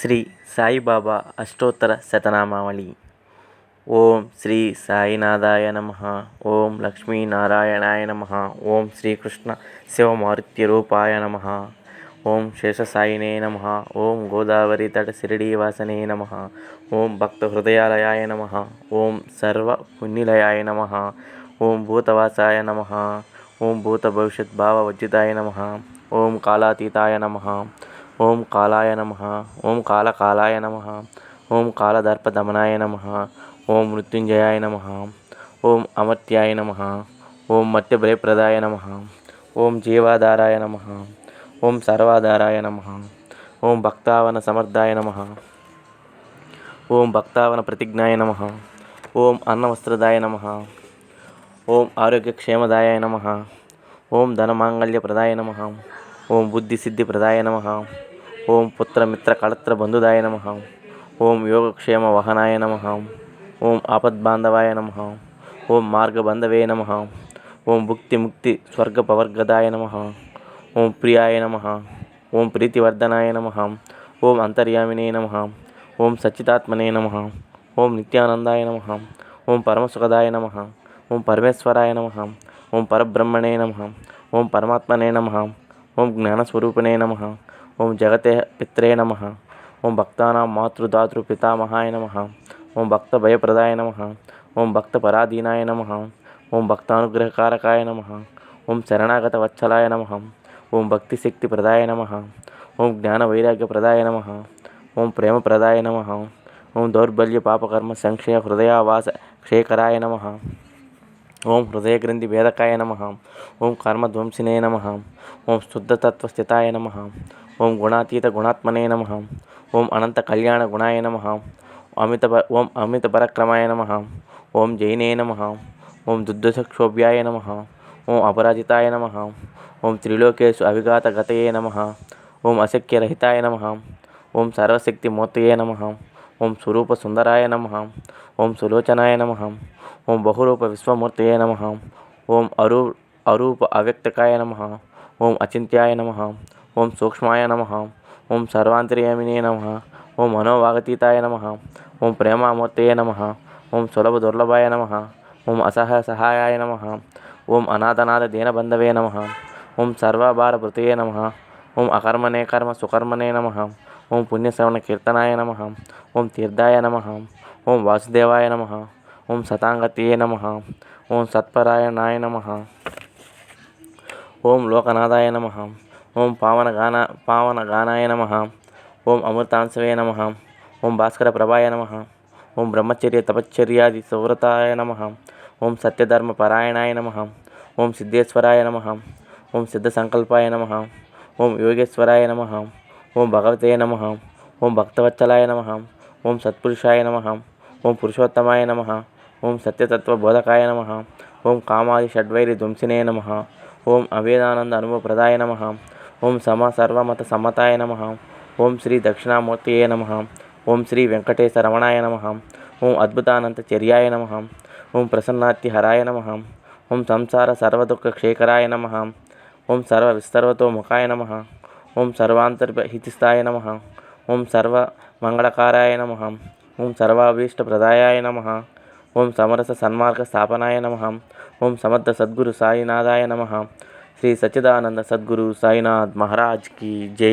శ్రీ సాయిబాబా అష్టోత్తర శతనామావళి. ఓం శ్రీ సాయినాథాయ నమ. ఓం లక్ష్మీనారాయణాయ నమ. ఓం శ్రీకృష్ణ శివమారుత్యరూపాయ నమ. ఓం శేషసాయినే నమ. ఓం గోదావరి తట శిరిడీవాసనే నమ. ఓం భక్తహృదయాలయాయ నమ. ఓం సర్వపుణ్యలయాయ నమ. ఓం భూతవాసాయ నమ. ఓం భూత భవిష్యత్ భావ భూతభవిష్యద్భావవర్జితాయ నమ. ఓం కాలాతీతాయ నమ. ఓం కాలాయ నమ ఓం కాలకాలాయ నమ ఓం కాలదర్పదమనాయ నమ ఓం మృత్యుంజయాయ నమ ఓం అమర్త్యాయ నమ ఓం మత్యభయప్రదాయ నమ ఓం జీవాధారాయ నమ ఓం సర్వాధారాయ నమ ఓం భక్తావన సమర్థాయ నమ ఓం భక్తావన ప్రతిజ్ఞాయ నమ ఓం అన్నవస్త్రదాయ నమ ఓం ఆరోగ్యక్షేమదాయ నమ ఓం ధనమాంగళ్యప్రదాయ నమ ఓం బుద్ధిసిద్ధిప్రదాయ నమ ఓం పుత్రమిత్ర కళత్ర బంధుదాయ నమ ఓం యోగక్షేమ వహనాయ నమ ఓం ఆపద్బాంధవాయ నమ ఓం మార్గబంధవే నమ ఓం భుక్తి ముక్తి స్వర్గపవర్గదాయ నమ ఓం ప్రియాయ నమ ఓం ప్రీతివర్ధనాయ నమ ఓం అంతర్యామినే నమ ఓం సచ్చిదాత్మనే నమ ఓం నిత్యానందాయ నమ ఓం పరమసుఖదాయ నమ ఓం పరమేశ్వరాయ నమ ఓం పరబ్రహ్మణే నమ ఓం పరమాత్మనే నమ ఓం జ్ఞానస్వరూపనే నమ ओं जगते पित्रे नम। ओं भक्तानां मातृदातृपितामहाय नम। ओं भक्तभयप्रदाय नम। ओं भक्तपराधीनाय नम। ओं भक्तानुग्रहकारकाय नम। ओं शरणागतवत्सलाय नम। ओं भक्तिशक्तिप्रदाय नम। ओं ज्ञानवैराग्यप्रदाय नम। ओं प्रेमप्रदाय नम। ओं दौर्बल्यपापकर्मसंक्षयहृदयावासक्षयकराय नमः। ఓం హృదయగ్రంథి భేదకాయ నమ ఓం కర్మధ్వంసినే నమ ఓం శుద్ధతత్వస్థితాయ నమ ఓం గుణాతీత గుణాత్మనే నమ ఓం అనంత కళ్యాణ గుణాయ నమ అమిత ఓం అమిత పరక్రమాయ నమ ఓం జైనే నమ ఓం దుర్దశక్షోభ్యాయ నమ ఓం అపరాజితాయ నమ ఓం త్రిలోకేషు అవిఘాత గతయే నమ ఓం అశక్యరహితాయ నమ ఓం సర్వశక్తిమూర్తయే నమ ఓం స్వరూప సుందరాయ నమ ఓం సులోచనాయ నమ ఓం బహురూప విశ్వమూర్తయే నమ ఓం అరూ అరూప అవ్యక్తకాయ నమ ఓం అచింత్యాయ నమ ఓం సూక్ష్మాయ నమ ఓం సర్వాంతర్యామినే నమ ఓం మనోవాగతీతాయ నమ ఓం ప్రేమామూర్తయే నమ ఓం సులభ దుర్లభాయ నమ ఓం అసహాయ సహాయాయ నమ ఓం అనాథనాథ దీనబంధవే నమ ఓం సర్వభారభృతయే నమ ఓం అకర్మణే కర్మ సుకర్మణే నమ ఓం పుణ్యశ్రవణ కీర్తనాయ నమ ఓం తీర్థాయ నమ ఓం వాసుదేవాయ నమ ఓం సతాంగతయే నమ ఓం సత్పరాయణాయ నమ ఓం లోకనాథాయ నమ ఓం పావనగాన పావనగానాయ నమ ఓం అమృతాంశవే నమ ఓం భాస్కర ప్రభాయ నమ ఓం బ్రహ్మచర్య తపశ్చర్యాది సువ్రతాయ నమ ఓం సత్యధర్మపరాయణాయ నమ ఓం సిద్ధేశ్వరాయ నమ ఓం సిద్ధసంకల్పాయ నమ ఓం యోగేశ్వరాయ నమ ఓం భగవతే నమ ఓం భక్తవత్సలాయ నమ ఓం సత్పురుషాయ నమ ఓం పురుషోత్తమాయ నమ ఓం సత్యతత్వ బోధకాయ నమ ఓం కామాది షడ్వైరి ధ్వంసినే నమ ఓం అవేదానంద అనుభవప్రదాయ నమ ఓం సమ సర్వమత సమ్మతాయ నమ ఓం శ్రీ దక్షిణామూర్తియే నమ ఓం శ్రీ వెంకటేశ రమణాయ నమ ఓం అద్భుతానంత చర్యాయ నమ ఓం ప్రసన్నాత్తిహరాయ నమ ఓం సంసార సర్వదుఃఖ క్షేకరాయ నమ ఓం సర్వ విస్తర్వతో ముఖాయ నమ ఓం సర్వాంతర్హితిస్థాయ నమ ఓం సర్వ మంగళకారాయ నమ. ఓం సర్వాభీష్ట ప్రదాయాయ నమ. ఓం సమరస సన్మార్గ స్థాపనాయ నమ. ఓం సమర్థ సద్గురు సాయినాథాయ నమ. శ్రీ సచ్చిదానంద సద్గురు సాయినాథ్ మహారాజ్కి జై.